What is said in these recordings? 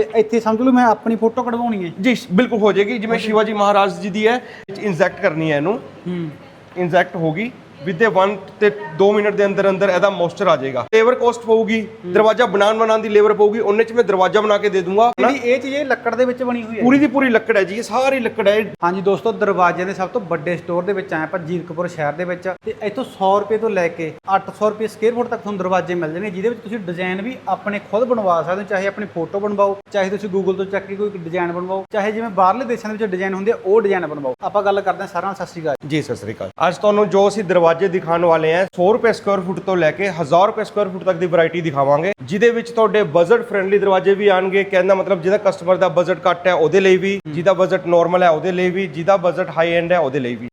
ਇੱਥੇ ਸਮਝ ਲਓ ਮੈਂ ਆਪਣੀ ਫੋਟੋ ਕਢਵਾਉਣੀ ਹੈ। ਜੀ ਬਿਲਕੁਲ ਹੋ ਜਾਏਗੀ। ਜਿਵੇਂ ਸ਼ਿਵਾਜੀ ਮਹਾਰਾਜ ਜੀ ਦੀ ਹੈ ਇੰਜੈਕਟ ਕਰਨੀ ਹੈ ਇਹਨੂੰ। ਹੂੰ। ਇੰਜੈਕਟ ਹੋਗੀ ਵਿਦ ਦੇ 1 ਤੇ 2 ਮਿੰਟ ਦੇ ਅੰਦਰ ਅੰਦਰ ਇਹਦਾ ਮੋਇਸਚਰ ਆ ਜਾਏਗਾ। ਲੇਬਰ ਕੋਸਟ ਪਊਗੀ ਦਰਵਾਜ਼ਾ ਬਣਾਉਣ ਬਣਾਉਣ ਦੀ ਲੇਬਰ ਪਊਗੀ ਉਹਨੇ ਚ ਮੈਂ ਦਰਵਾਜ਼ਾ ਬਣਾ ਕੇ ਦੇ ਦੂੰਗਾ। ਜਿਹੜੀ ਇਹ ਚੀਜ਼ ਇਹ ਲੱਕੜ ਦੇ ਵਿੱਚ ਬਣੀ ਹੋਈ ਹੈ। ਪੂਰੀ ਦੀ ਪੂਰੀ ਲੱਕੜ ਹੈ ਜੀ ਇਹ ਸਾਰੀ ਲੱਕੜ ਹੈ। ਹਾਂਜੀ ਦੋਸਤੋ ਦਰਵਾਜ਼ਿਆਂ ਦੇ ਸਭ ਤੋਂ ਵੱਡੇ ਸਟੋਰ ਦੇ ਵਿੱਚ ਆਏ ਆਪਾਂ ਜੀਰਕਪੁਰ ਸ਼ਹਿਰ ਦੇ ਵਿੱਚ। ਤੇ ਇੱਥੋਂ 100 ਰੁਪਏ ਤੋਂ ਲੈ ਕੇ 800 ਰੁਪਏ ਸਕੁਅਰ ਫੁੱਟ ਤੱਕ ਤੁਹਾਨੂੰ ਦਰਵਾਜ਼ੇ ਮਿਲ ਜਾਣਗੇ ਜਿਹਦੇ ਵਿੱਚ ਤੁਸੀਂ ਡਿਜ਼ਾਈਨ ਵੀ ਆਪਣੇ ਖੁਦ ਬਣਵਾ ਸਕਦੇ ਹੋ ਚਾਹੇ ਆਪਣੀ ਫੋਟੋ ਬਣਵਾਓ ਚਾਹੇ ਤੁਸੀਂ ਗੂਗਲ ਤੋਂ ਚੱਕ ਕੇ ਕੋਈ ਡਿਜ਼ਾਈਨ ਬਣਵਾਓ ਚਾਹੇ ਜਿਵੇਂ ਬਾਹਰਲੇ ਦੇਸ਼ਾਂ ਦੇ ਵਿੱਚ ਡਿਜ਼ਾਈਨ ਹੁੰਦੇ ਆ ਉਹ ਡਿਜ਼ਾਈਨ ਬਣਵਾਓ। ਆਪਾਂ ਗੱਲ ਕਰਦੇ ਹਾਂ ਸਾਰਿਆਂ ਨੂੰ ਸਤਿ ਸ਼੍ਰੀ ਅਕਾਲ ਜੀ ਸਤਿ ਸ੍ਰੀ ਅਕਾਲ। ਅੱਜ ਤੁਹਾਨੂੰ ਜੋ ਅਸੀਂ ਦਰਵਾਜ਼ੇ ਦਿਖਾਉਣ ਵਾਲੇ ਆ। 100 ਰੁਪਏ ਸਕੁਅਰ ਫੁੱਟ ਤੋਂ ਲੈ ਕੇ 1000 ਰੁਪਏ ਸਕੁਅਰ ਫੁੱਟ ਤੱਕ ਦੀ ਵੈਰਾਈਟੀ ਦਿਖਾਵਾਂਗੇ। ਜਿਹਦੇ ਵਿੱਚ ਤੁਹਾਡੇ ਬਜਟ ਫ੍ਰੈਂਡਲੀ ਦਰਵਾਜ਼ੇ ਵੀ ਆਣਗੇ ਕਹਿੰਦਾ ਮਤਲਬ ਜਿਹਦਾ ਕਸਟਮਰ ਦਾ ਬਜਟ ਘੱਟ ਹੈ, ਉਹਦੇ ਲਈ ਵੀ। ਜਿਹਦਾ ਬਜਟ ਨਾਰਮਲ ਹੈ, ਉਹਦੇ ਲਈ ਵੀ। ਜਿਹਦਾ ਬਜਟ ਹਾਈ ਐਂਡ ਹੈ, ਉਹਦੇ ਲਈ ਵੀ।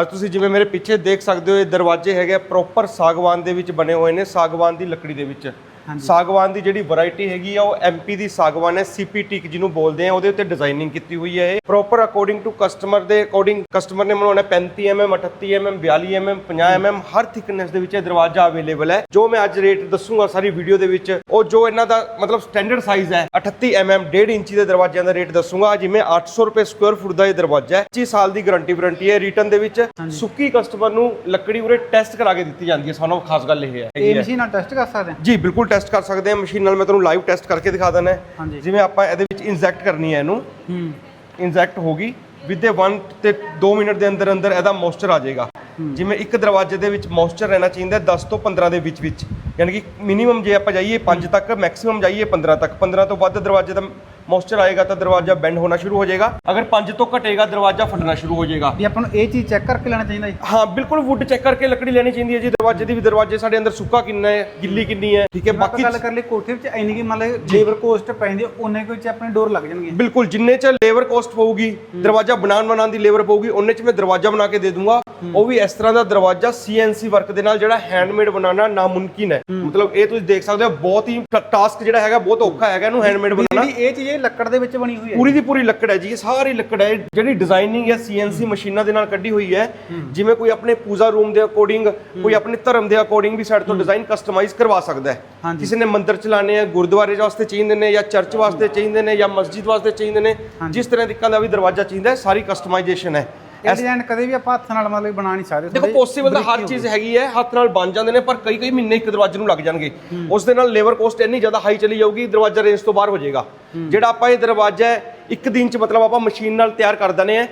ਅੱਜ ਤੁਸੀਂ ਜਿਵੇਂ ਮੇਰੇ ਪਿੱਛੇ ਦੇਖ ਸਕਦੇ ਹੋ, ਇਹ ਦਰਵਾਜ਼ੇ ਹੈਗੇ ਪ੍ਰੋਪਰ ਸਾਗਵਾਨ ਦੇ ਵਿੱਚ ਬਣੇ ਹੋਏ ਨੇ, ਸਾਗਵਾਨ ਦੀ ਲੱਕੜੀ ਦੇ ਵਿੱਚ। ਸਾਗਵਾਨ ਦੀ ਜਿਹੜੀ ਵੈਰਾਈਟੀ ਹੈਗੀ ਆ ਉਹ ਐਮਪੀ ਦੀ ਸਾਗਵਾਨ ਹੈ ਸੀਪੀ ਟਿਕ ਜਿਹਨੂੰ ਬੋਲਦੇ ਆ ਉਹਦੇ ਉੱਤੇ ਡਿਜ਼ਾਈਨਿੰਗ ਕੀਤੀ ਹੋਈ ਹੈ ਇਹ। ਪ੍ਰੋਪਰ ਅਕੋਰਡਿੰਗ ਟੂ ਕਸਟਮਰ ਦੇ ਅਕੋਰਡਿੰਗ ਕਸਟਮਰ ਨੇ ਬਣਾਉਣਾ 35 mm 38 mm 42 mm 50 mm ਹਰ ਥਿਕਨੈਸ ਦੇ ਵਿੱਚ ਇਹ ਦਰਵਾਜ਼ਾ ਅਵੇਲੇਬਲ ਹੈ। ਜੋ ਮੈਂ ਅੱਜ ਰੇਟ ਦੱਸੂਗਾ ਸਾਰੀ ਵੀਡੀਓ ਦੇ ਵਿੱਚ ਉਹ ਜੋ ਇਹਨਾਂ ਦਾ ਮਤਲਬ ਸਟੈਂਡਰਡ ਸਾਈਜ਼ ਹੈ 38 mm 1.5 ਇੰਚੀ ਦੇ ਦਰਵਾਜ਼ਿਆਂ ਦਾ ਰੇਟ ਦੱਸੂਗਾ। ਜਿਵੇਂ 800 ਰੁਪਏ ਸਕੁਅਰ ਫੁੱਟ ਦਾ ਇਹ ਦਰਵਾਜ਼ਾ ਹੈ। 25 ਸਾਲ ਦੀ ਗਾਰੰਟੀ ਵਾਰੰਟੀ ਹੈ। ਰਿਟਰਨ ਦੇ ਵਿੱਚ ਸੁੱਕੀ ਕਸਟਮਰ ਨੂੰ ਲੱਕੜੀ ਉਰੇ ਟੈਸਟ ਕਰਾ ਕੇ ਦਿੱਤੀ ਜਾਂਦੀ ਹੈ। ਸਾਨੂੰ ਖਾਸ ਗੱਲ ਇਹ ਹੈ। ਇਹ ਮਸ਼ੀਨ ਨਾਲ ਟੈਸਟ ਕਰ ਸਕਦੇ ਹਾਂ? ਜੀ ਬਿਲਕੁਲ ਟੈਸਟ ਕਰ ਸਕਦੇ ਹਾਂ ਮਸ਼ੀਨ ਨਾਲ ਮੈਂ ਤੁਹਾਨੂੰ ਲਾਈਵ ਟੈਸਟ ਕਰਕੇ ਦਿਖਾ ਦਿੰਦਾ ਹਾਂਜੀ। ਜਿਵੇਂ ਆਪਾਂ ਇਹਦੇ ਵਿੱਚ ਇੰਜੈਕਟ ਕਰਨੀ ਹੈ ਇਹਨੂੰ। ਹੂੰ। ਇੰਜੈਕਟ ਹੋਗੀ ਵਿਦ ਦੇ 1 ਤੇ 2 ਮਿੰਟ ਦੇ ਅੰਦਰ ਅੰਦਰ ਇਹਦਾ ਮੋਇਸਚਰ ਆ ਜਾਏਗਾ। ਜਿਵੇਂ ਇੱਕ ਦਰਵਾਜ਼ੇ ਦੇ ਵਿੱਚ ਮੋਇਸਚਰ ਰਹਿਣਾ ਚਾਹੀਦਾ ਹੈ 10 ਤੋਂ 15 ਦੇ ਵਿੱਚ ਵਿੱਚ। ਯਾਨੀ ਕਿ ਮਿਨੀਮਮ ਜੇ ਆਪਾਂ ਜਾਈਏ 5 ਤੱਕ ਮੈਕਸਿਮਮ ਜਾਈਏ 15 ਤੱਕ। 15 ਤੋਂ ਵੱਧ ਦਰਵਾਜ਼ੇ ਦਾ ਮੋਇਸਚਰ ਆਏਗਾ ਤਾਂ ਦਰਵਾਜ਼ਾ ਬੈਂਡ ਹੋਣਾ ਸ਼ੁਰੂ ਹੋ ਜਾਏਗਾ। ਅਗਰ 5 ਤੋਂ ਘਟੇਗਾ ਦਰਵਾਜ਼ਾ ਫਟਣਾ ਸ਼ੁਰੂ ਹੋ ਜਾਏਗਾ। ਵੀ ਆਪਾਂ ਨੂੰ ਇਹ ਚੀਜ਼ ਚੈੱਕ ਕਰਕੇ ਲੈਣਾ ਚਾਹੀਦਾ ਜੀ। ਹਾਂ ਬਿਲਕੁਲ ਵੁੱਡ ਚੈੱਕ ਕਰਕੇ ਲੱਕੜੀ ਲੈਣੀ ਚਾਹੀਦੀ ਹੈ ਜੀ। ਦਰਵਾਜ਼ੇ ਦੀ ਵੀ ਦਰਵਾਜ਼ੇ ਸਾਡੇ ਅੰਦਰ ਸੁੱਕਾ ਕਿੰਨਾ ਹੈ ਗਿੱਲੀ ਕਿੰਨੀ ਹੈ ਠੀਕ ਹੈ ਬਾਕੀ ਗੱਲ ਕਰ ਲਈ ਕੋਠੇ ਵਿੱਚ ਇੰਨੀ ਕਿ ਮੰਨ ਲਓ ਲੇਬਰ ਕੋਸਟ ਪੈਂਦੀ ਹੈ ਉਹਨੇ ਕੋਈ ਚ ਆਪਣੇ ਡੋਰ ਲੱਗ ਜਾਣਗੇ। ਬਿਲਕੁਲ ਜਿੰਨੇ ਚ ਲੇਬਰ ਕੋਸਟ ਪਊਗੀ ਦਰਵਾਜ਼ਾ ਬਣਾਉਣ ਬਣਾਉਣ ਦੀ ਲੇਬਰ ਪਊਗੀ ਉਹਨੇ ਚ ਮੈਂ ਦਰਵਾਜ਼ਾ ਬਣਾ ਕੇ ਦੇ ਦੂੰਗਾ। ਉਹ ਵੀ ਇਸ ਤਰ੍ਹਾਂ ਦਾ ਦਰਵਾਜ਼ਾ ਸੀਐਨਸੀ ਵਰਕ ਦੇ ਨਾਲ ਜਿਹੜਾ ਹੈਂਡਮੇਡ ਬਣਾਉਣਾ ਨਾਮੁਮਕਿਨ ਹੈ। ਮਤਲਬ ਇਹ ਤੁਸੀਂ ਦੇਖ ਸਕਦੇ ਹੋ ਬਹੁਤ ਹੀ ਟਾਸਕ ਜਿਹੜਾ ਹੈਗਾ ਬਹੁਤ ਔਖਾ ਹੈਗਾ ਇਹਨੂੰ ਹੈਂਡਮੇਡ ਬਣਾਉਣਾ। ਇਹ ਚੀਜ਼ ਇਹ ਲੱਕੜ ਦੇ ਵਿੱਚ ਬਣੀ ਹੋਈ ਹੈ ਪੂਰੀ ਦੀ ਪੂਰੀ ਲੱਕੜ ਹੈ ਜੀ ਇਹ ਸਾਰੀ ਲੱਕੜ ਹੈ। ਜਿਹੜੀ ਡਿਜ਼ਾਈਨਿੰਗ ਹੈ ਸੀਐਨਸੀ ਮਸ਼ੀਨਾਂ ਦੇ ਨਾਲ ਕੱਢੀ ਹੋਈ ਹੈ। ਜਿਵੇਂ ਕੋਈ ਆਪਣੇ ਪੂਜਾ ਰੂਮ ਦੇ ਅਕੋਰਡਿੰਗ ਕੋਈ ਆਪਣੇ ਧਰਮ ਦੇ ਅਕੋਰਡਿੰਗ ਵੀ ਸਾਡੇ ਤੋਂ ਡਿਜ਼ਾਈਨ ਕਸਟਮਾਈਜ਼ ਕਰਵਾ ਸਕਦਾ ਹੈ। ਕਿਸੇ ਨੇ ਮੰਦਿਰ ਚਲਾਣੇ ਆ ਗੁਰਦੁਆਰੇ ਵਾਸਤੇ ਚਾਹੀਦੇ ਨੇ ਜਾਂ ਚਰਚ ਵਾਸਤੇ ਚਾਹੀਦੇ ਨੇ ਜਾਂ ਮਸਜਿਦ ਵਾਸਤੇ ਚਾਹੀਦੇ ਨੇ ਜਿਸ ਤਰ੍ਹਾਂ ਦਿੱਕਾਂ ਦਾ ਵੀ ਦਰਵਾਜ਼ਾ ਚਾਹੀਦਾ ਹੈ ਸਾਰੀ ਕਸਟਮਾਈਜੇਸ਼ਨ ਹੈ। ਇਹ ਡਿਜ਼ਾਈਨ ਕਦੇ ਵੀ ਆਪਾਂ ਹੱਥ ਨਾਲ ਮਤਲਬ ਬਣਾ ਨਹੀਂ ਸਕਦੇ ਦੇਖੋ ਪੋਸੀਬਲ ਤਾਂ ਹਰ ਚੀਜ਼ ਹੈਗੀ ਹੈ ਹੱਥ ਨਾਲ ਬਣ ਜਾਂਦੇ ਨੇ ਪਰ ਕਈ ਕਈ ਮਹੀਨੇ ਇੱਕ ਦਰਵਾਜ਼ੇ ਨੂੰ ਲੱਗ ਜਾਣਗੇ। ਉਸ ਦੇ ਨਾਲ ਲੇਬਰ ਕੋਸਟ ਇੰਨੀ ਜ਼ਿਆਦਾ ਹਾਈ ਚਲੀ ਜਾਊਗੀ ਦਰਵਾਜ਼ਾ ਰੇਂਜ ਤੋਂ ਬਾਹਰ ਹੋ ਜਾਏਗਾ। ਜਿਹੜਾ ਆਪਾਂ ਇਹ ਦਰਵਾਜ਼ਾ ਹੈ ਇੱਕ ਦਿਨ ਚ ਮਤਲਬ ਆਪਾਂ ਮਸ਼ੀਨ ਨਾਲ ਤਿਆਰ ਕਰ ਦਨੇ ਆ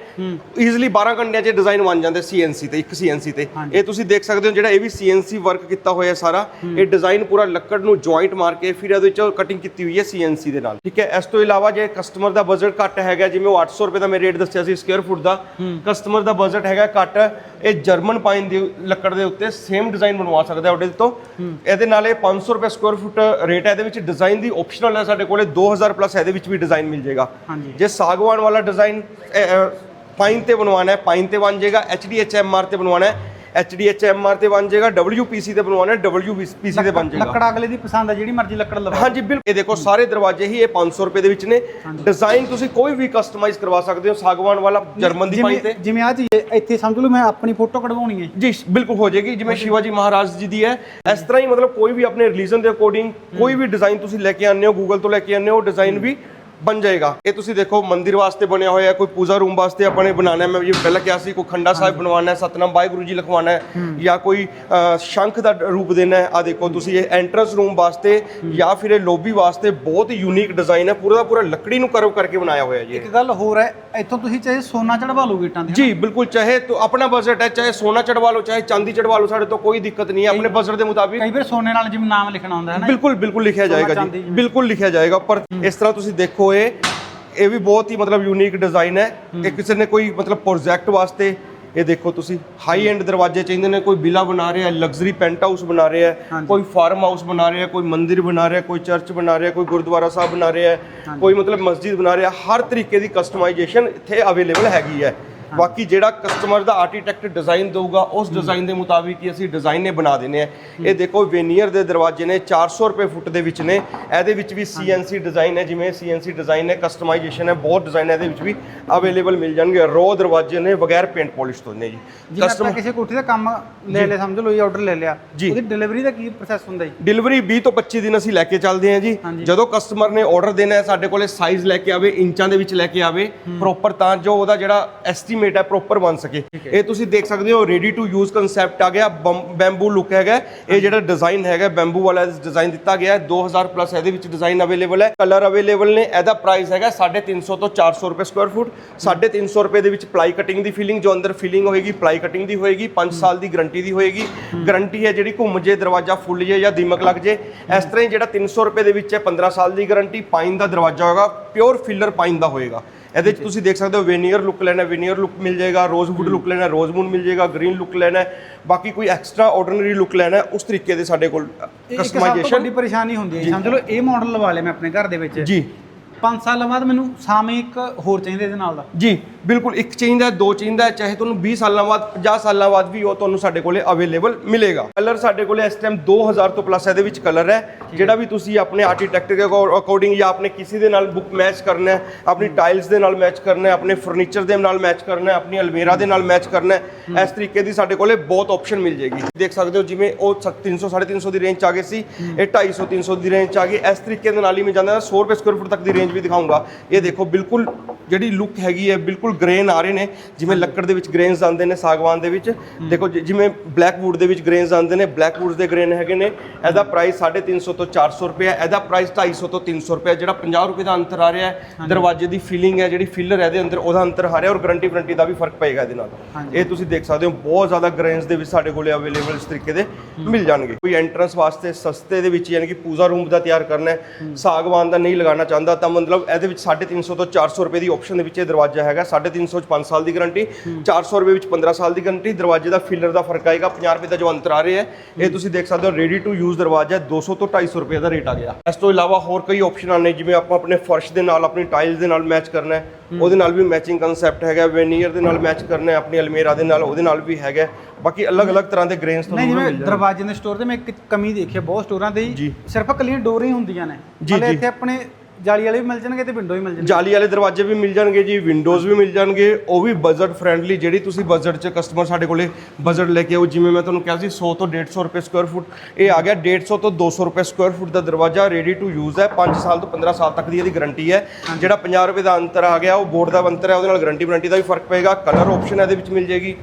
ਈਜ਼ੀਲੀ 12 ਘੰਟਿਆਂ ਚ ਡਿਜ਼ਾਈਨ ਬਣ ਜਾਂਦੇ ਸੀਐਨਸੀ ਤੇ ਇੱਕ ਸੀਐਨਸੀ ਤੇ। ਇਹ ਤੁਸੀਂ ਦੇਖ ਸਕਦੇ ਹੋ ਜਿਹੜਾ ਇਹ ਵੀ ਸੀਐਨਸੀ ਵਰਕ ਕੀਤਾ ਹੋਇਆ ਸਾਰਾ। ਇਹ ਡਿਜ਼ਾਈਨ ਪੂਰਾ ਲੱਕੜ ਨੂੰ ਜੁਆਇੰਟ ਮਾਰ ਕੇ ਫਿਰ ਇਹਦੇ ਵਿੱਚ ਕਟਿੰਗ ਕੀਤੀ ਹੋਈ ਹੈ ਸੀਐਨਸੀ ਦੇ ਨਾਲ। ਠੀਕ ਹੈ? ਇਸ ਤੋਂ ਇਲਾਵਾ ਜੇ ਕਸਟਮਰ ਦਾ ਬਜਟ ਘੱਟ ਹੈਗਾ ਜਿਵੇਂ ਉਹ 800 ਰੁਪਏ ਦਾ ਮੈਂ ਰੇਟ ਦੱਸਿਆ ਸੀ ਸਕੁਅਰ ਫੁੱਟ ਦਾ। ਕਸਟਮਰ ਦਾ ਬਜਟ ਹੈਗਾ ਘੱਟ ਇਹ ਜਰਮਨ ਪਾਈਨ ਦੀ ਲੱਕੜ ਦੇ ਉੱਤੇ ਸੇਮ ਡਿਜ਼ਾਈਨ ਬਣਵਾ ਸਕਦਾ ਉਹਦੇ ਤੋਂ। ਇਹਦੇ ਨਾਲ ਇਹ 500 ਰੁਪਏ ਸਕੁਅਰ ਫੁੱਟ ਰੇਟ ਹੈ ਇਹਦੇ ਵਿੱਚ ਡਿਜ਼ਾਈਨ ਦੀ ਆਪਸ਼ਨਲ ਹੈ ਸਾਡੇ ਕੋਲੇ 2000 ਪਲੱਸ ਇਹਦੇ ਵਿੱਚ ਵੀ ਡਿਜ਼ਾਈਨ ਮਿਲ ਜਾਏਗਾ। ਜੇ ਸਾਗਵਾਨ ਵਾਲਾ ਡਿਜ਼ਾਈਨ ਪਾਈਨ ਤੇ ਬਣਵਾਉਣਾ ਹੈ ਪਾਈਨ ਤੇ ਬਣ ਜਾਏਗਾ HDHMR ਤੇ ਬਣਵਾਉਣਾ ਹੈ HDHMR ਤੇ ਬਣ ਜਾਏਗਾ WPC ਤੇ ਬਣਵਾਉਣਾ WPC ਤੇ ਬਣ ਜਾਏਗਾ। ਲੱਕੜ ਅਗਲੇ ਦੀ ਪਸੰਦ ਹੈ ਜਿਹੜੀ ਮਰਜ਼ੀ ਲੱਕੜ ਲਵਾ। ਹਾਂਜੀ ਬਿਲਕੁਲ। ਇਹ ਦੇਖੋ ਸਾਰੇ ਦਰਵਾਜ਼ੇ ਹੀ ਇਹ 500 ਰੁਪਏ ਦੇ ਵਿੱਚ ਨੇ। ਡਿਜ਼ਾਈਨ ਤੁਸੀਂ ਕੋਈ ਵੀ ਕਸਟਮਾਈਜ਼ ਕਰਵਾ ਸਕਦੇ ਹੋ ਸਾਗਵਾਨ ਵਾਲਾ ਜਰਮਨ ਦੀ ਪਾਈਨ ਤੇ। ਜਿਵੇਂ ਆ ਚੀਜ਼ ਇੱਥੇ ਸਮਝ ਲਓ ਮੈਂ ਆਪਣੀ ਫੋਟੋ ਕਢਵਾਉਣੀ ਹੈ। ਜੀ ਬਿਲਕੁਲ ਹੋ ਜਾਏਗੀ ਜਿਵੇਂ ਸ਼ਿਵਾਜੀ ਮਹਾਰਾਜ ਜੀ ਦੀ ਹੈ। ਇਸ ਤਰ੍ਹਾਂ ਹੀ ਮਤਲਬ ਕੋਈ ਵੀ ਆਪਣੇ ਰਿਲੀਜਨ ਦੇ ਅਕੋਰਡਿੰਗ ਕੋਈ ਵੀ ਡਿਜ਼ਾਈਨ ਤੁਸੀਂ ਲੈ ਕੇ ਆਉਂਦੇ ਹੋ ਗੂਗਲ ਤੋਂ ਲੈ ਕੇ ਆਉਂਦੇ ਹੋ ਡਿਜ਼ਾਈਨ ਵੀ ਬਣ ਜਾਏਗਾ। ਇਹ ਤੁਸੀਂ ਦੇਖੋ ਮੰਦਿਰ ਵਾਸਤੇ ਬਣਿਆ ਹੋਇਆ ਕੋਈ ਪੂਜਾ ਰੂਮ ਵਾਸਤੇ ਆਪਾਂ ਨੇ ਬਣਾਣਾ ਮੈਂ ਪਹਿਲਾਂ ਕਿਹਾ ਸੀ ਕੋਈ ਖੰਡਾ ਸਾਹਿਬ ਬਣਵਾਣਾ ਹੈ ਸਤਨਾਮ ਵਾਹਿਗੁਰੂ ਜੀ ਲਿਖਵਾਣਾ ਹੈ ਜਾਂ ਕੋਈ ਸ਼ੰਖ ਦਾ ਰੂਪ ਦੇਣਾ ਹੈ। ਆ ਦੇਖੋ ਤੁਸੀਂ ਇਹ ਐਂਟਰਸ ਰੂਮ ਵਾਸਤੇ ਜਾਂ ਫਿਰ ਇਹ ਲੋਬੀ ਵਾਸਤੇ ਬਹੁਤ ਯੂਨੀਕ ਡਿਜ਼ਾਈਨ ਹੈ। ਪੂਰਾ ਪੂਰਾ ਲੱਕੜੀ ਨੂੰ ਕਰਵ ਕਰਕੇ ਬਣਾਇਆ ਹੋਇਆ ਜੀ ਇੱਕ ਗੱਲ ਹੋਰ ਹੈ ਇੱਥੋਂ ਤੁਸੀਂ ਚਾਹੇ ਸੋਨਾ ਚੜਵਾ ਲਓ ਗੇਟਾਂ ਤੇ ਜੀ ਬਿਲਕੁਲ ਚਾਹੇ ਤੋ ਆਪਣਾ ਬਜਟ ਹੈ ਚਾਹੇ ਸੋਨਾ ਚੜਵਾ ਲਓ ਚਾਹੇ ਚਾਂਦੀ ਚੜਵਾ ਲਓ ਸਾਡੇ ਤੋਂ ਕੋਈ ਦਿੱਕਤ ਨਹੀਂ ਹੈ। ਆਪਣੇ ਬਜਟ ਦੇ ਮੁਤਾਬਿਕ ਕਈ ਵਾਰ ਸੋਨੇ ਨਾਲ ਜਿਵੇਂ ਨਾਮ ਲਿਖਣਾ ਹੁੰਦਾ ਹੈ ਨਾ। ਬਿਲਕੁਲ ਬਿਲਕੁਲ ਲਿਖਿਆ ਜਾਏਗਾ ਜੀ। ਬਿਲਕੁਲ ਲਿਖਿਆ ਜਾਏਗਾ। ਪਰ ਇਸ ਤਰ੍ਹਾਂ ਤੁਸੀਂ ਦੇਖੋ ਇਹ ਇਹ ਵੀ ਬਹੁਤ ਹੀ ਮਤਲਬ ਯੂਨੀਕ ਡਿਜ਼ਾਈਨ ਹੈ। ਇਹ ਕਿਸੇ ਨੇ ਕੋਈ ਮਤਲਬ ਪ੍ਰੋਜੈਕਟ ਵਾਸਤੇ ਇਹ ਦੇਖੋ ਤੁਸੀਂ ਹਾਈ ਐਂਡ ਦਰਵਾਜ਼ੇ ਚਾਹੀਦੇ ਨੇ ਕੋਈ ਵਿਲਾ ਬਣਾ ਰਿਹਾ ਲਗਜ਼ਰੀ ਪੈਂਟ ਹਾਊਸ ਬਣਾ ਰਿਹਾ ਹੈ ਕੋਈ ਫਾਰਮ ਹਾਊਸ ਬਣਾ ਰਿਹਾ ਕੋਈ ਮੰਦਿਰ ਬਣਾ ਰਿਹਾ ਕੋਈ ਚਰਚ ਬਣਾ ਰਿਹਾ ਕੋਈ ਗੁਰਦੁਆਰਾ ਸਾਹਿਬ ਬਣਾ ਰਿਹਾ ਹੈ ਕੋਈ ਮਤਲਬ ਮਸਜਿਦ ਬਣਾ ਰਿਹਾ ਹਰ ਤਰੀਕੇ ਦੀ ਕਸਟਮਾਈਜੇਸ਼ਨ ਇੱਥੇ ਅਵੇਲੇਬਲ ਹੈਗੀ ਹੈ। ਬਾਕੀ ਜਿਹੜਾ ਕਸਟਮਰ ਦਾ ਆਰਕੀਟੈਕਟ ਡਿਜ਼ਾਈਨ ਦਊਗਾ ਉਸ ਡਿਜ਼ਾਈਨ ਦੇ ਮੁਤਾਬਿਕ ਹੀ ਅਸੀਂ ਡਿਜ਼ਾਈਨ ਨੇ ਬਣਾ ਦੇਣੇ ਆ ਇਹ ਦੇਖੋ ਵੇਨੀਅਰ ਦੇ ਦਰਵਾਜ਼ੇ ਨੇ 400 ਰੁਪਏ ਫੁੱਟ ਦੇ ਵਿੱਚ ਨੇ। ਇਹਦੇ ਵਿੱਚ ਵੀ ਸੀਐਨਸੀ ਡਿਜ਼ਾਈਨ ਹੈ ਜਿਵੇਂ ਸੀਐਨਸੀ ਡਿਜ਼ਾਈਨ ਹੈ ਕਸਟਮਾਈਜੇਸ਼ਨ ਹੈ ਬਹੁਤ ਡਿਜ਼ਾਈਨ ਇਹਦੇ ਵਿੱਚ ਵੀ ਅਵੇਲੇਬਲ ਮਿਲ ਜਾਣਗੇ। ਰੋ ਦਰਵਾਜ਼ੇ ਨੇ ਬਗੈਰ ਪੇਂਟ ਪਾਲਿਸ਼ ਤੋਂ ਨੇ ਜੀ। ਆਪਾਂ ਕਿਸੇ ਕੋਠੀ ਦਾ ਕੰਮ ਲੈ ਲਿਆ ਸਮਝ ਲਓ ਇਹ ਆਰਡਰ ਲੈ ਲਿਆ। ਉਹਦੀ ਡਿਲੀਵਰੀ ਦਾ ਕੀ ਪ੍ਰੋਸੈਸ ਹੁੰਦਾ ਜੀ? ਡਿਲੀਵਰੀ 20 ਤੋਂ 25 ਦਿਨ ਅਸੀਂ ਲੈ ਕੇ ਚੱਲਦੇ ਹਾਂ ਜੀ। ਜਦੋਂ ਕਸਟਮਰ ਨੇ ਆਰਡਰ ਦੇਣਾ ਹੈ ਸਾਡੇ ਕੋਲੇ ਸਾਈਜ਼ ਲੈ ਕੇ ਆਵੇ ਇੰਚਾਂ ਦੇ ਵਿੱਚ ਲੈ ਕੇ ਆਵੇ ਪ੍ਰੋਪਰ ਤਾਂ ਜੋ ਉਹਦਾ ਜਿਹੜਾ ਐਸਟੀਮੇਟ ਹੈ ਪ੍ਰੋਪਰ ਬਣ ਸਕੇ। ਇਹ ਤੁਸੀਂ ਦੇਖ ਸਕਦੇ ਹੋ ਰੈਡੀ ਟੂ ਯੂਜ਼ ਕਨਸੈਪਟ ਆ ਗਿਆ ਬੈਂਬੂ ਲੁੱਕ ਹੈਗਾ ਇਹ ਜਿਹੜਾ ਡਿਜ਼ਾਈਨ ਹੈਗਾ ਬੈਂਬੂ ਵਾਲਾ ਡਿਜ਼ਾਈਨ ਦਿੱਤਾ ਗਿਆ ਹੈ। 2000 ਪਲੱਸ ਇਹਦੇ ਵਿੱਚ ਡਿਜ਼ਾਈਨ ਅਵੇਲੇਬਲ ਹੈ। ਕਲਰ ਅਵੇਲੇਬਲ ਨੇ ਇਹਦਾ ਪ੍ਰਾਈਸ ਹੈਗਾ 350 ਤੋਂ 400 ਰੁਪਏ ਸਕੁਅਰ ਫੁੱਟ 350 ਰੁਪਏ ਦੇ ਵਿੱਚ ਪਲਾਈ ਕਟਿੰਗ ਦੀ ਫੀਲਿੰਗ ਜੋ ਅੰਦਰ ਫੀਲਿੰਗ ਹੋਏਗੀ ਪਲਾਈ ਕਟਿੰਗ ਦੀ ਹੋਏਗੀ 5 ਸਾਲ ਦੀ ਗਾਰੰਟੀ ਦੀ ਹੋਏਗੀ। ਗਾਰੰਟੀ ਹੈ ਜਿਹੜੀ ਘੁੰਮ ਜੇ ਦਰਵਾਜ਼ਾ ਫੁੱਲ ਜੇ ਜਾਂ ਦੀਮਕ ਲੱਗ ਜੇ। ਇਸ ਤਰ੍ਹਾਂ ਹੀ ਜਿਹੜਾ 300 ਰੁਪਏ ਦੇ ਵਿੱਚ ਹੈ 15 ਸਾਲ ਦੀ ਗਾਰੰਟੀ ਪਾਈਨ ਦਾ ਦਰਵਾਜ਼ਾ ਹੋਗਾ ਪਿਓਰ ਫਿਲਰ ਪਾਈਨ ਦਾ ਹੋਏਗਾ। ਇਹਦੇ ਵਿੱਚ ਤੁਸੀਂ ਦੇਖ ਸਕਦੇ ਹੋ ਵੇਨੀਅਰ ਲੁੱਕ ਲੈਣਾ ਵੇਨੀਅਰ ਲੁੱਕ ਮਿਲ ਜਾਏਗਾ ਰੋਜ਼ਵੁੱਡ ਲੁੱਕ ਲੈਣਾ ਰੋਜ਼ਵੁੱਡ ਮਿਲ ਜਾਏਗਾ ਗ੍ਰੀਨ ਲੁੱਕ ਲੈਣਾ ਬਾਕੀ ਕੋਈ ਐਕਸਟਰਾ ਆਰਡੀਨਰੀ ਲੁੱਕ ਲੈਣਾ ਉਸ ਤਰੀਕੇ ਦੇ ਸਾਡੇ ਕੋਲ ਕਸਟਮਾਈਜੇਸ਼ਨ ਵੱਡੀ ਪਰੇਸ਼ਾਨੀ ਹੁੰਦੀ ਹੈ। ਸਮਝ ਲਓ ਇਹ ਮਾਡਲ ਲਵਾ ਲਿਆ ਮੈਂ ਆਪਣੇ ਘਰ ਦੇ ਵਿੱਚ। ਜੀ। 5 ਸਾਲਾਂ ਬਾਅਦ ਮੈਨੂੰ ਸਾਵੇਂ ਇੱਕ ਹੋਰ ਚਾਹੀਦਾ ਇਹਦੇ ਨਾਲ ਦਾ। ਜੀ। ਬਿਲਕੁਲ ਇੱਕ ਚਾਹੀਦਾ ਹੈ, ਦੋ ਚਾਹੀਦਾ ਹੈ, ਚਾਹੇ ਤੁਹਾਨੂੰ 20 ਸਾਲਾਂ ਬਾਅਦ 50 ਸਾਲਾਂ ਬਾਅਦ ਵੀ ਉਹ ਤੁਹਾਨੂੰ ਸਾਡੇ ਕੋਲੇ ਅਵੇਲੇਬਲ ਮਿਲੇਗਾ। ਕਲਰ ਸਾਡੇ ਕੋਲੇ ਇਸ ਟਾਈਮ 2000 ਤੋਂ ਪਲੱਸ ਇਹਦੇ ਵਿੱਚ ਕਲਰ ਹੈ ਜਿਹੜਾ ਵੀ ਤੁਸੀਂ ਆਪਣੇ ਆਰਕੀਟੈਕਟ ਦੇ ਅਕੋਰਡਿੰਗ ਜਾਂ ਆਪਣੇ ਕਿਸੇ ਦੇ ਨਾਲ ਬੁੱਕ ਮੈਚ ਕਰਨਾ ਹੈ ਆਪਣੀ ਟਾਈਲਸ ਦੇ ਨਾਲ ਮੈਚ ਕਰਨਾ ਹੈ ਆਪਣੇ ਫਰਨੀਚਰ ਦੇ ਨਾਲ ਮੈਚ ਕਰਨਾ ਹੈ ਆਪਣੀ ਅਲਮੇਰਾ ਦੇ ਨਾਲ ਮੈਚ ਕਰਨਾ ਹੈ ਇਸ ਤਰੀਕੇ ਦੀ ਸਾਡੇ ਕੋਲੇ ਬਹੁਤ ਆਪਸ਼ਨ ਮਿਲ ਜੇਗੀ ਦੇਖ ਸਕਦੇ ਹੋ ਜਿਵੇਂ ਉਹ 300 350 ਦੀ ਰੇਂਜ ਚ ਆ ਗਏ ਸੀ ਇਹ 250 300 ਦੀ ਰੇਂਜ ਚ ਆ ਗਈ ਇਸ ਤਰੀਕੇ ਦੇ ਨਾਲ ਹੀ ਮੈਂ ਜਾਂਦਾ 100 ਰੁਪਏ ਸਕੁਅਰ ਫੁੱਟ ਤੱਕ ਦੀ ਰੇਂਜ ਵੀ ਦਿਖਾਊਂਗਾ। ਇਹ ਦੇਖੋ ਬਿਲਕੁਲ ਜਿਹੜੀ ਲੁੱਕ ਹੈਗੀ ਹੈ ਬਿਲਕੁਲ ਗ੍ਰੇਨ ਆ ਰਹੇ ਨੇ ਜਿਵੇਂ ਲੱਕੜ ਦੇ ਵਿੱਚ ਗ੍ਰੇਨਸ ਆਉਂਦੇ ਨੇ ਸਾਗਵਾਨ ਦੇ ਵਿੱਚ। ਦੇਖੋ ਜਿ- ਜਿਵੇਂ ਬਲੈਕ ਵੁੱਡ ਦੇ ਵਿੱਚ ਗ੍ਰੇਨਸ ਆਉਂਦੇ ਨੇ ਬਲੈਕ ਵੁੱਡ ਦੇ ਗ੍ਰੇਨ ਹੈਗੇ ਨੇ ਇਹਦਾ ਪ੍ਰਾਈਸ 350 ਤੋਂ 400 ਰੁਪਏ ਹੈ ਇਹਦਾ ਪ੍ਰਾਈਸ 250 ਤੋਂ 300 ਰੁਪਏ ਹੈ ਜਿਹੜਾ 50 ਰੁਪਏ ਦਾ ਅੰਤਰ ਆ ਰਿਹਾ ਹੈ ਦਰਵਾਜ਼ੇ ਦੀ ਫੀਲਿੰਗ ਹੈ ਜਿਹੜੀ ਫਿਲਰ ਹੈ ਇਹਦੇ ਅੰਦਰ ਉਹਦਾ ਅੰਤਰ ਆ ਰਿਹਾ ਔਰ ਗਾਰੰਟੀ ਵਾਰੰਟੀ ਦਾ ਵੀ ਫ਼ਰਕ ਪਏਗਾ ਇਹਦੇ ਨਾਲ। ਇਹ ਤੁਸੀਂ ਦੇਖ ਸਕਦੇ ਹੋ ਬਹੁਤ ਜ਼ਿਆਦਾ ਗ੍ਰੇਨਸ ਦੇ ਵਿੱਚ ਸਾਡੇ ਕੋਲੇ ਅਵੇਲੇਬਲ ਇਸ ਤਰੀਕੇ ਦੇ ਮਿਲ ਜਾਣਗੇ। ਕੋਈ ਐਂਟਰੈਂਸ ਵਾਸਤੇ ਸਸਤੇ ਦੇ ਵਿੱਚ ਯਾਨੀ ਕਿ ਪੂਜ਼ਾ ਰੂਮ ਦਾ ਤਿਆਰ ਕਰਨਾ ਹੈ ਸਾਗਵਾਨ ਦਾ ਨਹੀਂ ਲਗਾਉਣਾ ਚਾਹੁੰਦਾ ਤਾਂ ਮਤਲਬ ਇਹਦੇ ਵਿੱਚ 350 ਤੋਂ 400 ਰੁਪਏ ਦੀ ਆਪਸ਼ਨ ਦੇ ਵਿੱਚ ਇਹ ਦਰਵਾਜ਼ਾ ਹੈਗਾ 350 ਚ 5 ਸਾਲ ਦੀ ਗਾਰੰਟੀ 400 ਰੁਪਏ ਵਿੱਚ 15 ਸਾਲ ਦੀ ਗਾਰੰਟੀ ਦਰਵਾਜ਼ੇ ਦਾ ਫਿਲਰ ਦਾ ਫ਼ਰਕ ਆਏਗਾ 50 ਰੁਪਏ ਦਾ ਜੋ ਅੰਤਰ ਆ ਰਿਹਾ ਹੈ ਇਹ ਤੁਸੀਂ ਦੇਖ ਸਕਦੇ ਹੋ ਰੈਡੀ ਟੂ ਯੂਜ਼ ਦਰਵਾਜ਼ਾ ਹੈ, 200 ਤੋਂ 250 ਰੁਪਏ ਦਾ ਰੇਟ ਆ ਗਿਆ। ਇਸ ਤੋਂ ਇਲਾਵਾ ਹੋਰ ਕਈ ਆਪਸ਼ਨਾਂ ਨੇ ਜਿਵੇਂ ਆਪਾਂ ਆਪਣੇ ਫਰਸ਼ ਦੇ ਨਾਲ ਆਪਣੀ ਟਾਈਲਸ ਦੇ ਨਾਲ ਮੈਚ ਕਰਨਾ ਹੈ ਉਹਦੇ ਨਾਲ ਵੀ ਮੈਚਿੰਗ ਕਨਸੈਪਟ ਹੈਗਾ ਵੈਨੀਅਰ ਦੇ ਨਾਲ ਮੈਚ ਕਰਨਾ ਹੈ ਆਪਣੀ ਅਲਮੇਰਾ ਦੇ ਨਾਲ ਉਹਦੇ ਨਾਲ ਵੀ ਹੈਗਾ ਬਾਕੀ ਅਲੱਗ-ਅਲੱਗ ਤਰ੍ਹਾਂ ਦੇ ਗ੍ਰੇਨਸ ਨਹੀਂ ਤੁਹਾਨੂੰ ਮਿਲ ਜਾਣਗੇ। ਦਰਵਾਜ਼ੇ ਦੇ ਸਟੋਰ ਤੇ ਮੈਂ ਇੱਕ ਕਮੀ ਦੇਖੀ ਬਹੁਤ ਸਟੋਰਾਂ ਤੇ ਸਿਰਫ ਕੱਲੀਆਂ ਡੋਰਾਂ ਹੀ ਹੁੰਦੀਆਂ ਨੇ। ਜੀ। ਇੱਥੇ ਆਪਣੇ ਜਾਲੀ ਵਾਲੇ ਵੀ ਮਿਲ ਜਾਣਗੇ ਤੇ ਵਿੰਡੋ ਵੀ ਮਿਲ ਜਾਣਗੇ। ਜਾਲੀ ਵਾਲੇ ਦਰਵਾਜ਼ੇ ਵੀ ਮਿਲ ਜਾਣਗੇ ਜੀ ਵਿੰਡੋਜ਼ ਵੀ ਮਿਲ ਜਾਣਗੇ ਉਹ ਵੀ ਬਜਟ ਫ੍ਰੈਂਡਲੀ ਜਿਹੜੀ ਤੁਸੀਂ ਬਜਟ 'ਚ ਕਸਟਮਰ ਸਾਡੇ ਕੋਲੇ ਬਜਟ ਲੈ ਕੇ ਆਓ। ਜਿਵੇਂ ਮੈਂ ਤੁਹਾਨੂੰ ਕਿਹਾ ਸੀ 100 ਤੋਂ 150 ਰੁਪਏ ਸਕੁਅਰ ਫੁੱਟ ਇਹ ਆ ਗਿਆ 150 ਤੋਂ 200 ਰੁਪਏ ਸਕੁਅਰ ਫੁੱਟ ਦਾ ਦਰਵਾਜ਼ਾ ਰੈਡੀ ਟੂ ਯੂਜ਼ ਹੈ। 5 ਸਾਲ ਤੋਂ 15 ਸਾਲ ਤੱਕ ਦੀ ਇਹਦੀ ਗਾਰੰਟੀ ਹੈ। ਜਿਹੜਾ 50 ਰੁਪਏ ਦਾ ਅੰਤਰ ਆ ਗਿਆ ਉਹ ਬੋਰਡ ਦਾ ਅੰਤਰ ਹੈ ਉਹਦੇ ਨਾਲ ਗਾਰੰਟੀ ਵਾਰੰਟੀ ਦਾ ਵੀ ਫ਼ਰਕ ਪਏਗਾ। ਕਲਰ ਆਪਸ਼ਨ ਇਹਦੇ ਵਿੱਚ ਮਿਲ ਜੇਗੀ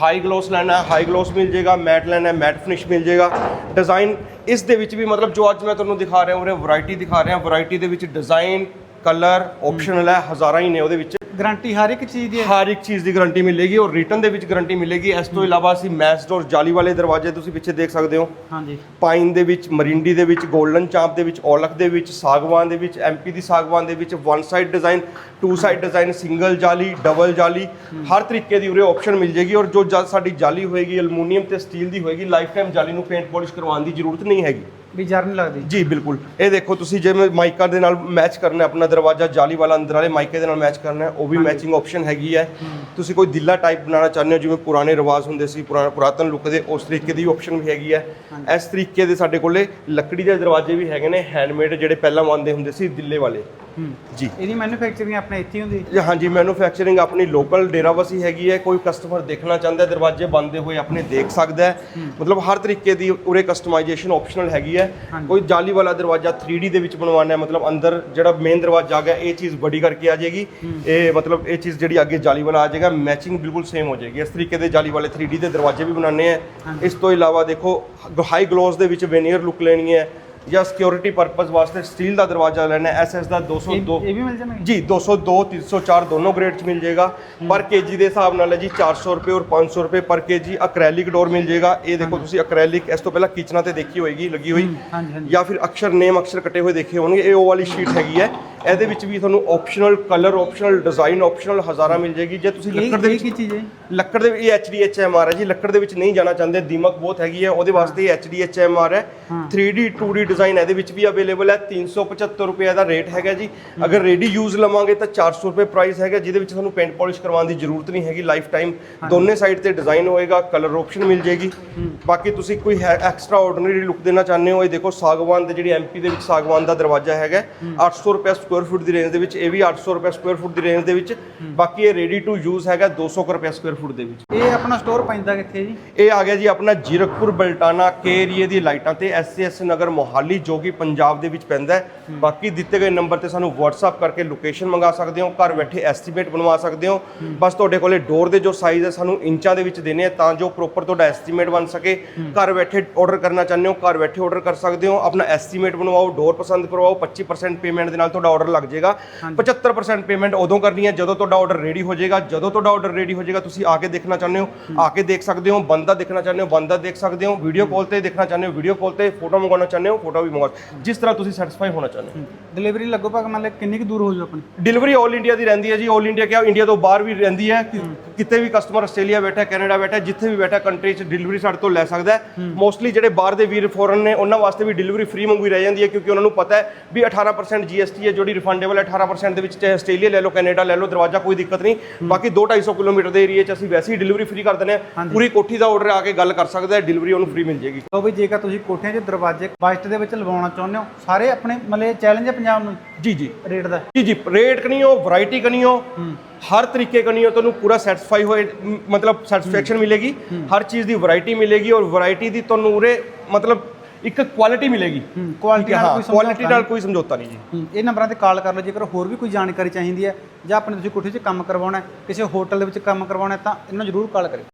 ਹਾਈ ਗਲੋਸ ਲੈਣਾ ਹਾਈ ਗਲੋਸ ਮਿਲ ਜੇਗਾ ਮੈਟ ਲੈਣਾ ਮੈਟ ਫਿਨਿਸ਼ ਮਿਲ ਜੇਗਾ ਡਿਜ਼ਾਈਨ ਇਸ ਦੇ ਵਿੱਚ ਵੀ ਮਤਲਬ ਜੋ ਅੱਜ ਮੈਂ ਤੁਹਾਨੂੰ ਦਿਖਾ ਰਿਹਾ, ਉਰੇ ਵੈਰਾਈਟੀ ਦਿਖਾ ਰਿਹਾ ਵੈਰਾਈਟੀ ਦੇ ਵਿੱਚ ਡਿਜ਼ਾਈਨ ਕਲਰ ਆਪਸ਼ਨਲ ਹੈ, ਹਜ਼ਾਰਾਂ ਹੀ ਨੇ ਉਹਦੇ ਵਿੱਚ। ਗਾਰੰਟੀ ਹਰ ਇੱਕ ਚੀਜ਼ ਦੀ ਹੈ। ਹਰ ਇੱਕ ਚੀਜ਼ ਦੀ ਗਾਰੰਟੀ ਮਿਲੇਗੀ ਔਰ ਰਿਟਰਨ ਦੇ ਵਿੱਚ ਗਾਰੰਟੀ ਮਿਲੇਗੀ। ਇਸ ਤੋਂ ਇਲਾਵਾ ਅਸੀਂ ਮੈਚ ਡੋਰ ਜਾਲੀ ਵਾਲੇ ਦਰਵਾਜ਼ੇ ਤੁਸੀਂ ਪਿੱਛੇ ਦੇਖ ਸਕਦੇ ਹੋ। ਹਾਂਜੀ। ਪਾਈਨ ਦੇ ਵਿੱਚ ਮਰਿੰਡੀ ਦੇ ਵਿੱਚ 골ਡਨ ਚਾਂਪ ਦੇ ਵਿੱਚ ਔਲਖ ਦੇ ਵਿੱਚ ਸਾਗਵਾਨ ਦੇ ਵਿੱਚ ਐਮਪੀ ਦੀ ਸਾਗਵਾਨ ਦੇ ਵਿੱਚ one side design two side design single ਜਾਲੀ ਡਬਲ ਜਾਲੀ ਹਰ ਤਰੀਕੇ ਦੀ ਉਰੇ ਆਪਸ਼ਨ ਮਿਲ ਜੇਗੀ ਔਰ ਜੋ ਜਾ- ਸਾਡੀ ਜਾਲੀ ਹੋਏਗੀ ਅਲਮੂਨੀਅਮ ਤੇ ਸਟੀਲ ਦੀ ਹੋਏਗੀ ਲਾਈਫ ਟਾਈਮ ਜਾਲੀ ਨੂੰ ਪੇਂਟ ਪਾਲਿਸ਼ ਕਰਵਾਉਣ ਦੀ ਜ਼ਰੂਰਤ ਨਹੀਂ ਹੈਗੀ। ਵੀ ਜਰ ਨਹੀਂ ਲੱਗਦੀ। ਜੀ ਬਿਲਕੁਲ। ਇਹ ਦੇਖੋ ਤੁਸੀਂ ਜਿਵੇਂ ਮਾਈਕਾ ਦੇ ਨਾਲ ਮੈਚ ਕਰਨਾ ਆਪਣਾ ਦਰਵਾਜ਼ਾ ਜਾਲੀ ਵਾਲਾ ਅੰਦਰ ਵਾਲੇ ਮਾਈਕੇ ਦੇ ਨਾਲ ਮੈਚ ਕਰਨਾ ਹੈ ਉਹ ਵੀ ਮੈਚਿੰਗ ਆਪਸ਼ਨ ਹੈਗੀ ਹੈ। ਤੁਸੀਂ ਕੋਈ ਦਿੱਲਾ ਟਾਈਪ ਬਣਾਉਣਾ ਚਾਹੁੰਦੇ ਹੋ ਜਿਵੇਂ ਪੁਰਾਣੇ ਰਿਵਾਜ ਹੁੰਦੇ ਸੀ ਪੁਰਾਣਾ ਪੁਰਾਤਨ ਲੁੱਕ ਦੇ ਉਸ ਤਰੀਕੇ ਦੀ ਆਪਸ਼ਨ ਵੀ ਹੈਗੀ ਹੈ। ਇਸ ਤਰੀਕੇ ਦੇ ਸਾਡੇ ਕੋਲੇ ਲੱਕੜੀ ਦੇ ਦਰਵਾਜ਼ੇ ਵੀ ਹੈਗੇ ਨੇ ਹੈਂਡਮੇਡ ਜਿਹੜੇ ਪਹਿਲਾਂ ਆਉਂਦੇ ਹੁੰਦੇ ਸੀ ਦਿੱਲੇ ਵਾਲੇ। ਜੀ। ਇਹਦੀ ਮੈਨੂਫੈਕਚਰਿੰਗ ਆਪਣੇ ਇੱਥੇ ਹੀ ਹੁੰਦੀ ਜੀ ਹਾਂਜੀ ਮੈਨੂਫੈਕਚਰਿੰਗ ਆਪਣੀ ਲੋਕਲ ਡੇਰਾਬਸੀ ਹੈਗੀ ਹੈ। ਕੋਈ ਕਸਟਮਰ ਦੇਖਣਾ ਚਾਹੁੰਦਾ ਹੈ ਦਰਵਾਜ਼ੇ ਬੰਦੇ ਹੋਏ ਆਪਣੇ ਦੇਖ ਸਕਦਾ ਹੈ। ਮਤਲਬ ਹਰ ਤਰੀਕੇ ਦੀ ਉਰੇ ਕਸਟਮਾਈਜੇਸ਼ਨ ਆਪਸ਼ਨਲ ਹੈਗੀ ਹੈ। ਕੋਈ ਜਾਲੀ ਵਾਲਾ ਦਰਵਾਜ਼ਾ 3D ਦੇ ਵਿੱਚ ਬਣਵਾਉਣਾ ਹੈ ਮਤਲਬ ਅੰਦਰ ਜਿਹੜਾ ਮੇਨ ਦਰਵਾਜ਼ਾ ਆ ਗਿਆ ਇਹ ਚੀਜ਼ ਬੜੀ ਕਰਕੇ ਆ ਜਾਏਗੀ। ਇਹ ਮਤਲਬ ਇਹ ਚੀਜ਼ ਜਿਹੜੀ ਅੱਗੇ ਜਾਲੀ ਵਾਲਾ ਆ ਜਾਏਗਾ ਮੈਚਿੰਗ ਬਿਲਕੁਲ ਸੇਮ ਹੋ ਜਾਏਗੀ। ਇਸ ਤਰੀਕੇ ਦੇ ਜਾਲੀ ਵਾਲੇ 3D ਦੇ ਦਰਵਾਜ਼ੇ ਵੀ ਬਣਾਉਣੇ ਆ ਇਸ ਤੋਂ ਇਲਾਵਾ ਦੇਖੋ ਹਾਈ ਗਲੋਸ ਦੇ ਵਿੱਚ ਵੇਨੀਅਰ ਲੁੱਕ ਲੈਣੀ ਹੈ। ਜਾਂ ਸਿਕਿਉਰਿਟੀ ਪਰਪਸ ਵਾਸਤੇ ਸਟੀਲ ਦਾ ਦਰਵਾਜ਼ਾ ਲੈਣਾ ਐਸਐਸ ਦਾ 202 ਇਹ ਵੀ ਮਿਲ ਜਾਣਗੇ? ਜੀ 202 304 ਦੋਨੋਂ ਗ੍ਰੇਡ ਚ ਮਿਲ ਜਾਏਗਾ। ਪਰ ਕੇਜੀ ਦੇ ਹਿਸਾਬ ਨਾਲ ਹੈ ਜੀ 400 ਰੁਪਏ ਔਰ 500 ਰੁਪਏ ਪਰ ਕੇਜੀ ਅਕ੍ਰੈਲਿਕ ਡੋਰ ਮਿਲ ਜਾਏਗਾ। ਇਹ ਦੇਖੋ ਤੁਸੀਂ ਅਕ੍ਰੈਲਿਕ ਇਸ ਤੋਂ ਪਹਿਲਾਂ ਕਿਚਨਾਂ ਤੇ ਦੇਖੀ ਹੋਏਗੀ ਲੱਗੀ ਹੋਈ। ਜਾਂ ਫਿਰ ਅਕਸ਼ਰ ਨੇਮ ਅਕਸ਼ਰ ਕੱਟੇ ਹੋਏ ਦੇਖੇ ਹੋਣਗੇ। ਇਹ ਉਹ ਵਾਲੀ ਸ਼ੀਟ ਹੈਗੀ ਹੈ। ਇਹਦੇ ਵਿੱਚ ਵੀ ਤੁਹਾਨੂੰ optional colour optional design optional ਹਜ਼ਾਰਾਂ ਮਿਲ ਜਾਏਗੀ। ਜੇ ਤੁਸੀਂ ਲੱਕੜ ਦੇ ਵਿੱਚ ਕੀ ਚੀਜ਼ ਹੈ? ਲੱਕੜ ਦੇ ਇਹ HDHMR ਹੈ ਜੀ। ਲੱਕੜ ਦੇ ਵਿੱਚ ਨਹੀਂ ਜਾਣਾ ਚਾਹੁੰਦੇ। ਦੀਮਕ ਬਹੁਤ ਹੈਗੀ ਹੈ। ਉਹਦੇ ਵਾਸਤੇ ਇਹ HDHMR ਹੈ। 3D 2D ਡਿਜ਼ਾਈਨ ਇਹਦੇ ਵਿੱਚ ਵੀ ਅਵੇਲੇਬਲ ਹੈ। 375 ਰੁਪਏ ਦਾ ਰੇਟ ਹੈਗਾ ਜੀ। ਅਗਰ ਰੈਡੀ ਯੂਜ਼ ਲਵਾਂਗੇ ਤਾਂ 400 ਰੁਪਏ ਪ੍ਰਾਈਸ ਹੈਗਾ ਜਿਹਦੇ ਵਿੱਚ ਤੁਹਾਨੂੰ ਪੇਂਟ ਪਾਲਿਸ਼ ਕਰਵਾਉਣ ਦੀ ਜ਼ਰੂਰਤ ਨਹੀਂ ਹੈਗੀ। ਲਾਈਫ ਟਾਈਮ ਦੋਨੇ ਸਾਈਡ ਤੇ ਡਿਜ਼ਾਈਨ ਹੋਏਗਾ। ਕਲਰ ਆਪਸ਼ਨ ਮਿਲ ਜਾਏਗੀ। ਬਾਕੀ ਤੁਸੀਂ ਕੋਈ ਐਕਸਟਰਾ ਆਰਡੀਨਰੀ ਲੁੱਕ ਦੇਣਾ ਚਾਹੁੰਦੇ ਹੋ ਇਹ ਦੇਖੋ ਸਾਗਵਾਨ ਦੇ ਜਿਹੜੀ ਐਮਪੀ ਦੇ ਵਿੱਚ ਸਾਗਵਾਨ ਦਾ ਦਰਵਾਜ਼ਾ ਹੈਗਾ 800 ਰੁਪਏ ਸਕੁਅਰ ਫੁੱਟ ਦੀ ਰੇਂਜ ਦੇ ਵਿੱਚ ਇਹ ਵੀ 800 ਰੁਪਏ ਸਕੁਅਰ ਫੁੱਟ ਦੀ ਰੇਂਜ ਦੇ ਵਿੱਚ। ਬਾਕੀ ਇਹ ਰੈਡੀ ਟੂ ਯੂਜ਼ ਹੈਗਾ 200 ਕੁ ਰੁਪਏ ਸਕੁਅਰ ਫੁੱਟ ਦੇ ਵਿੱਚ। ਇਹ ਆਪਣਾ ਸਟੋਰ ਪੈਂਦਾ ਕਿੱਥੇ ਜੀ? ਇਹ ਆ ਗਿਆ ਜੀ ਆਪਣਾ ਜੀਰਕਪੁਰ ਬਲਟਾਨਾ ਕੇ ਏਰੀਏ ਦੀ ਲਾਈਟਾਂ ਤੇ ਐਸਐਸ ਨਗਰ ਮੋਹਾਲੀ ਜੋ ਕਿ ਪੰਜਾਬ ਦੇ ਵਿੱਚ ਪੈਂਦਾ ਹੈ। ਬਾਕੀ ਦਿੱਤੇ ਗਏ ਨੰਬਰ ਤੇ ਸਾਨੂੰ WhatsApp ਕਰਕੇ ਲੋਕੇਸ਼ਨ ਮੰਗਾ ਸਕਦੇ ਹੋ ਘਰ ਬੈਠੇ ਐਸਟੀਮੇਟ ਬਣਵਾ ਸਕਦੇ ਹੋ। ਬਸ ਤੁਹਾਡੇ ਕੋਲੇ ਡੋਰ ਦੇ ਜੋ ਸਾਈਜ਼ ਹੈ ਸਾਨੂੰ ਇੰਚਾਂ ਦੇ ਵਿੱਚ ਦੇਣੇ ਆ ਤਾਂ ਜੋ ਪ੍ਰੋਪਰ ਤੁਹਾਡਾ ਐਸਟੀਮੇਟ ਬਣ ਸਕੇ। ਘਰ ਬੈਠੇ ਆਰਡਰ ਕਰਨਾ ਚਾਹੁੰਦੇ ਹੋ ਘਰ ਬੈਠੇ ਆਰਡਰ ਕਰ ਸਕਦੇ ਹੋ। ਆਪਣਾ ਐਸਟੀਮੇਟ ਬਣਵਾਓ ਡੋਰ ਪਸੰਦ ਕਰਵਾਓ 25% ਪੇਮੈਂਟ ਦੇ ਨਾਲ ਤੁਹਾਡਾ ਆਰਡਰ ਲੱਗ ਜਾਏਗਾ। 75% ਪੇਮੈਂਟ ਉਦੋਂ ਕਰਨੀ ਹੈ ਜਦੋਂ ਤੁਹਾਡਾ ਆਰਡਰ ਰੈਡੀ ਹੋ ਜਾਏਗਾ। ਜਦੋਂ ਤੁਹਾਡਾ ਆਰਡਰ ਰੈਡੀ ਹੋ ਜਾਏਗਾ ਤੁਸੀਂ ਆ ਕੇ ਦੇਖਣਾ ਚਾਹੁੰਦੇ ਹੋ। ਆ ਕੇ ਦੇਖ ਸਕਦੇ ਹੋ ਬੰਦਾ ਦੇਖਣਾ ਚਾਹੁੰਦੇ ਹੋ ਬੰਦਾ ਦੇਖ ਸਕਦੇ ਹੋ ਵੀਡੀਓ ਕਾਲ ਤੇ ਦੇਖਣਾ ਚਾਹੁੰਦੇ ਹੋ ਵੀਡੀਓ ਕਾਲ ਤੇ ਫੋਟੋ ਮੰਗਵਾਉਣਾ ਚਾਹੁੰਦੇ ਹੋ ਫੋਟੋ ਵੀ ਮੰਗਵਾ ਜਿਸ ਤਰ੍ਹਾਂ ਤੁਸੀਂ ਸੈਟੀਸਫਾਈ ਹੋਣਾ ਚਾਹੁੰਦੇ ਹੋ। ਡਿਲੀਵਰੀ ਲਗਭਗ ਮੰਨ ਲਓ ਕਿੰਨੀ ਕੁ ਦੂਰ ਹੋ ਜੂ ਆਪਣੀ? ਡਿਲੀਵਰੀ 올 ਇੰਡੀਆ ਦੀ ਰਹਿੰਦੀ ਹੈ ਜੀ। 올 ਇੰਡੀਆ ਕਿਹਾ ਇੰਡੀਆ ਤੋਂ ਬਾਹਰ ਵੀ ਰਹਿੰਦੀ ਹੈ। ਕਿਤੇ ਵੀ ਕਸਟਮਰ ਆਸਟ੍ਰੇਲੀਆ ਬੈਠਾ ਕੈਨੇਡਾ ਬੈਠਾ ਜਿੱਥੇ ਵੀ ਬੈਠਾ ਕੰਟਰੀ 'ਚ ਡਿਲੀਵਰੀ ਸਾਡੇ ਤੋਂ ਲੈ ਸਕਦਾ ਹੈ। ਮੋਸਟਲੀ ਜਿਹੜੇ ਬਾਹਰ ਦੇ ਵੀਰ ਫੋਰਨ ਨੇ ਉਹਨਾਂ ਵਾਸਤੇ ਵੀ ਡਿਲੀਵਰੀ ਫ੍ਰੀ ਮੰਗਵਾਈ ਰਹਿ ਜਾਂਦੀ ਹੈ ਕਿਉਂਕਿ ਉਹਨਾਂ ਨੂੰ ਪਤਾ ਹੈ ਵੀ 18% GST ਹੈ ਜਿਹੜੀ ਰਿਫੰਡੇਬਲ ਹੈ 18% ਦੇ ਵਿੱਚ ਚਾਹੇ ਆਸਟ੍ਰੇਲੀਆ ਲੈ ਲਓ ਕੈਨੇਡਾ ਲੈ ਲਓ ਦਰਵਾਜ਼ਾ ਕੋਈ ਦਿੱਕਤ ਨਹੀਂ। ਬਾਕੀ 2-250 ਕਿਲੋਮੀਟਰ ਦੇ ਏਰੀਆ 'ਚ ਅਸੀਂ ਵੈਸੇ ਹੀ ਡਿਲੀਵਰੀ ਫ੍ਰੀ ਕਰ ਦਿੰਦੇ ਹਾਂ। ਪੂਰੀ ਕੋਠੀ ਦਾ ਆਰਡਰ ਆ ਕੇ ਗੱਲ ਕਰ ਸਕਦਾ ਹੈ ਡਿਲੀਵਰੀ ਉਹਨੂੰ ਫ੍ਰੀ ਮਿਲ ਜਾਏਗੀ। ਲਓ ਵੀ ਜੇਕਰ ਤੁਸੀਂ ਕੋਠਿਆਂ 'ਚ ਦਰਵਾਜ਼ੇ ਬਜਟ ਦੇ ਵਿੱਚ ਲਵਾਉਣਾ ਚਾਹੁੰਦੇ ਹੋ ਸਾਰੇ ਆਪਣੇ ਮਤਲਬ ਚੈਲੰਜ ਹੈ ਪੰਜਾਬ ਨੂੰ? ਜੀ ਜੀ। ਰੇਟ ਦਾ? ਜੀ ਜੀ ਰੇਟ ਕਨੀ ਹੋ ਵੈਰਾਈਟੀ ਕਨੀ ਹੋ। ਹਰ ਤਰੀਕੇ ਕਨੀ ਹੋ ਤੁਹਾਨੂੰ ਪੂਰਾ ਸੈਟੀਸਫਾਈ ਹੋਏ ਮਤਲਬ ਸੈਟੀਸਫੈਕਸ਼ਨ ਮਿਲੇਗੀ। ਹਰ ਚੀਜ਼ ਦੀ ਵੈਰਾਈਟੀ ਮਿਲੇਗੀ ਔਰ ਵੈਰਾਈਟੀ ਦੀ ਤੁਹਾਨੂੰ ਉਰੇ ਮਤਲਬ ਇੱਕ ਕੁਆਲਿਟੀ ਮਿਲੇਗੀ। ਹੈ, ਨਾਲ ਕੋਈ quality ਨਾਲ ਕੋਈ ਸਮਝੌਤਾ ਨਹੀਂ ਜੀ। ਇਹ ਨੰਬਰਾਂ ਤੇ ਕਾਲ ਕਰ ਲਓ ਜੇਕਰ ਹੋਰ ਵੀ ਕੋਈ ਜਾਣਕਾਰੀ ਚਾਹੀਦੀ ਹੈ ਜਾਂ ਆਪਣੇ ਤੁਸੀਂ ਕੋਠੀ 'ਚ ਕੰਮ ਕਰਵਾਉਣਾ ਹੈ ਕਿਸੇ ਹੋਟਲ ਦੇ ਵਿੱਚ ਕੰਮ ਕਰਵਾਉਣਾ ਹੈ ਤਾਂ ਇਹਨਾਂ ਨੂੰ ਜ਼ਰੂਰ ਕਾਲ ਕਰਿਓ।